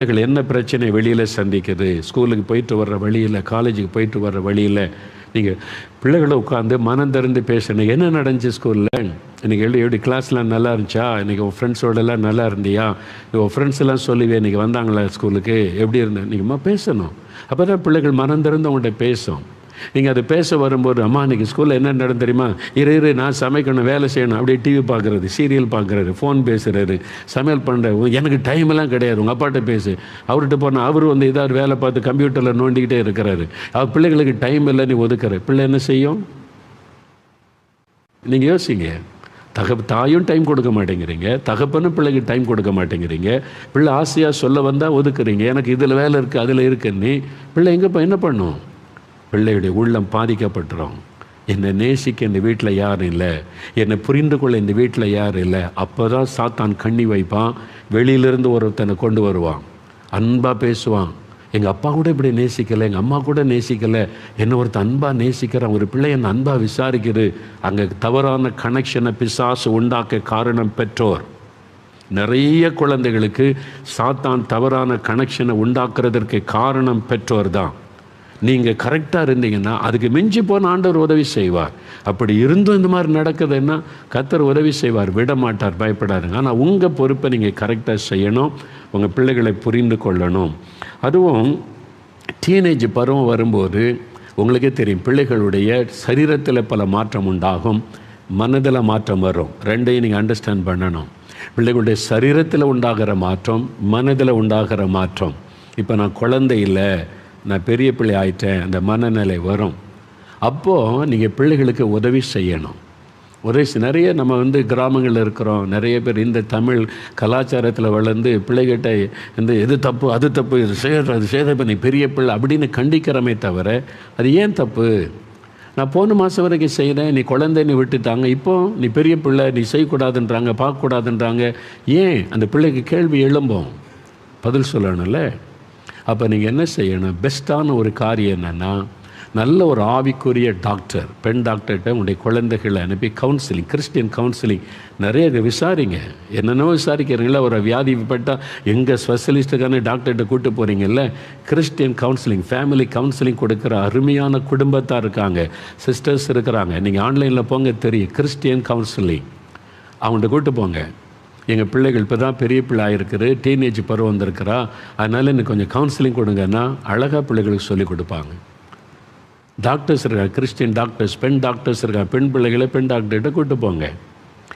பிள்ளைகள் என்ன பிரச்சனை வெளியில் சந்திக்குது? ஸ்கூலுக்கு போயிட்டு வர்ற வழியில் காலேஜுக்கு போயிட்டு வர்ற வழியில் நீங்கள் பிள்ளைகளை உட்காந்து மனம் திறந்து பேசணும் என்ன நடந்துச்சு ஸ்கூலில்? இன்றைக்கி எழுதி எப்படி கிளாஸ்லாம் நல்லா இருந்துச்சா? இன்றைக்கி உன் ஃப்ரெண்ட்ஸோடலாம் நல்லா இருந்தியா? உன் ஃப்ரெண்ட்ஸ் எல்லாம் இன்றைக்கி வந்தாங்களா ஸ்கூலுக்கு? எப்படி இருந்தேன் நீங்கள் பேசணும். அப்போ தான் பிள்ளைகள் மனம் திறந்து உங்கள்கிட்ட பேசும். நீங்கள் அதை பேச வரும்போது அம்மா இன்னைக்கு ஸ்கூலில் என்ன நடந்து தெரியுமா? இரு இரு நான் சமைக்கணும் வேலை செய்யணும். அப்படியே டிவி பார்க்குறது சீரியல் பார்க்குறாரு ஃபோன் பேசுகிறாரு சமையல் பண்ணுற எனக்கு டைம் எல்லாம் கிடையாது. உங்கள் அப்பாட்ட பேசு. அவர்கிட்ட போனால் அவர் வந்து ஏதாவது வேலை பார்த்து கம்ப்யூட்டரில் நோண்டிக்கிட்டே இருக்கிறாரு. அவர் பிள்ளைகளுக்கு டைம் இல்லை நீ ஒதுக்குற. பிள்ளை என்ன செய்யும்? நீங்கள் யோசிங்க. தகப்பு தாயும் டைம் கொடுக்க மாட்டேங்கிறீங்க. தகப்பனும் பிள்ளைக்கு டைம் கொடுக்க மாட்டேங்கிறீங்க. பிள்ளை ஆசையாக சொல்ல வந்தால் ஒதுக்குறீங்க. எனக்கு இதில் வேலை இருக்குது அதில் இருக்குன்னு பிள்ளை எங்கே என்ன பண்ணும்? பிள்ளையுடைய உள்ளம் பாதிக்கப்பட்டுரும். என்னை நேசிக்க இந்த வீட்டில் யாரும் இல்லை? என்னை புரிந்து கொள்ள இந்த வீட்டில் யாரும் இல்லை? அப்போ தான் சாத்தான் கண்ணி வைப்பான். வெளியிலிருந்து ஒருத்தனை கொண்டு வருவான். அன்பாக பேசுவான். எங்கள் அப்பா கூட இப்படி நேசிக்கலை எங்கள் அம்மா கூட நேசிக்கலை. என்ன ஒருத்தன் அன்பாக நேசிக்கிறான் ஒரு பிள்ளை என்னை அன்பாக விசாரிக்கிறது அங்கே தவறான கனெக்ஷனை பிசாசு உண்டாக்க காரணம் பெற்றோர். நிறைய குழந்தைகளுக்கு சாத்தான் தவறான கனெக்ஷனை உண்டாக்குறதற்கு காரணம் பெற்றோர் தான் நீங்கள் கரெக்டாக இருந்தீங்கன்னா அதுக்கு மிஞ்சி போன ஆண்டவர் உதவி செய்வார். அப்படி இருந்தும் இந்த மாதிரி நடக்குதுன்னா கத்தர் உதவி செய்வார். விட மாட்டார். பயப்படாதுங்க. ஆனால் உங்கள் பொறுப்பை நீங்கள் கரெக்டாக செய்யணும். உங்கள் பிள்ளைகளை புரிந்து கொள்ளணும். அதுவும் டீனேஜ் பருவம் வரும்போது உங்களுக்கே தெரியும் பிள்ளைகளுடைய சரீரத்தில் பல மாற்றம் உண்டாகும். மனதில் மாற்றம் வரும். ரெண்டையும் நீங்கள் அண்டர்ஸ்டாண்ட் பண்ணணும். பிள்ளைகளுடைய சரீரத்தில் உண்டாகிற மாற்றம் மனதில் உண்டாகிற மாற்றம். இப்போ நான் குழந்தை இல்லை. நான் பெரிய பிள்ளை ஆயிட்டேன் அந்த மனநிலை வரும். அப்போது நீங்கள் பிள்ளைகளுக்கு உதவி செய்யணும். உதவி நிறைய நம்ம வந்து கிராமங்களில் இருக்கிறோம் நிறைய பேர் இந்த தமிழ் கலாச்சாரத்தில் வளர்ந்து பிள்ளைகிட்ட இந்த எது தப்பு அது தப்பு இது செய்கிற அது செய்த நீ பெரிய பிள்ளை அப்படின்னு கண்டிக்கிறமே தவிர அது ஏன் தப்பு? நான் போன மாதம் வரைக்கும் செய்கிறேன் நீ குழந்தைன்னு விட்டுட்டாங்க இப்போ நீ பெரிய பிள்ளை நீ செய்யக்கூடாதுன்றாங்க பார்க்கக்கூடாதுன்றாங்க ஏன் அந்த பிள்ளைக்கு கேள்வி எழும்போம்? பதில் சொல்லணும்ல. அப்போ நீங்கள் என்ன செய்யணும்? பெஸ்ட்டான ஒரு காரியம் என்னென்னா நல்ல ஒரு ஆவிக்குரிய டாக்டர் பெண் டாக்டர்கிட்ட உங்களுடைய குழந்தைகளை அனுப்பி கவுன்சிலிங் கிறிஸ்டியன் கவுன்சிலிங். நிறைய விசாரிங்க. என்னென்னவோ விசாரிக்கிறீங்களா? ஒரு வியாதி பட்டால் எங்கள் ஸ்பெஷலிஸ்ட்டுக்கான டாக்டர்கிட்ட கூட்டு போகிறீங்கல்ல கிறிஸ்டியன் கவுன்சிலிங் ஃபேமிலி கவுன்சிலிங் கொடுக்குற அருமையான குடும்பத்தாக இருக்காங்க. சிஸ்டர்ஸ் இருக்கிறாங்க. நீங்கள் ஆன்லைனில் போங்க தெரியும். Christian counselling. அவங்கள்ட்ட கூப்பிட்டு போங்க. எங்கள் பிள்ளைகள் இப்போ தான் பெரிய பிள்ளை ஆகிருக்குது டீனேஜ் பருவம் வந்திருக்கிறா. அதனால் எனக்கு கொஞ்சம் கவுன்சிலிங் கொடுங்கன்னா அழகாக பிள்ளைகளுக்கு சொல்லிக் கொடுப்பாங்க. டாக்டர்ஸ் இருக்காங்க கிறிஸ்டின் டாக்டர்ஸ் பெண் டாக்டர்ஸ் இருக்காங்க பெண் பிள்ளைகளை பெண் டாக்டர்கிட்ட கூட்டு போங்க.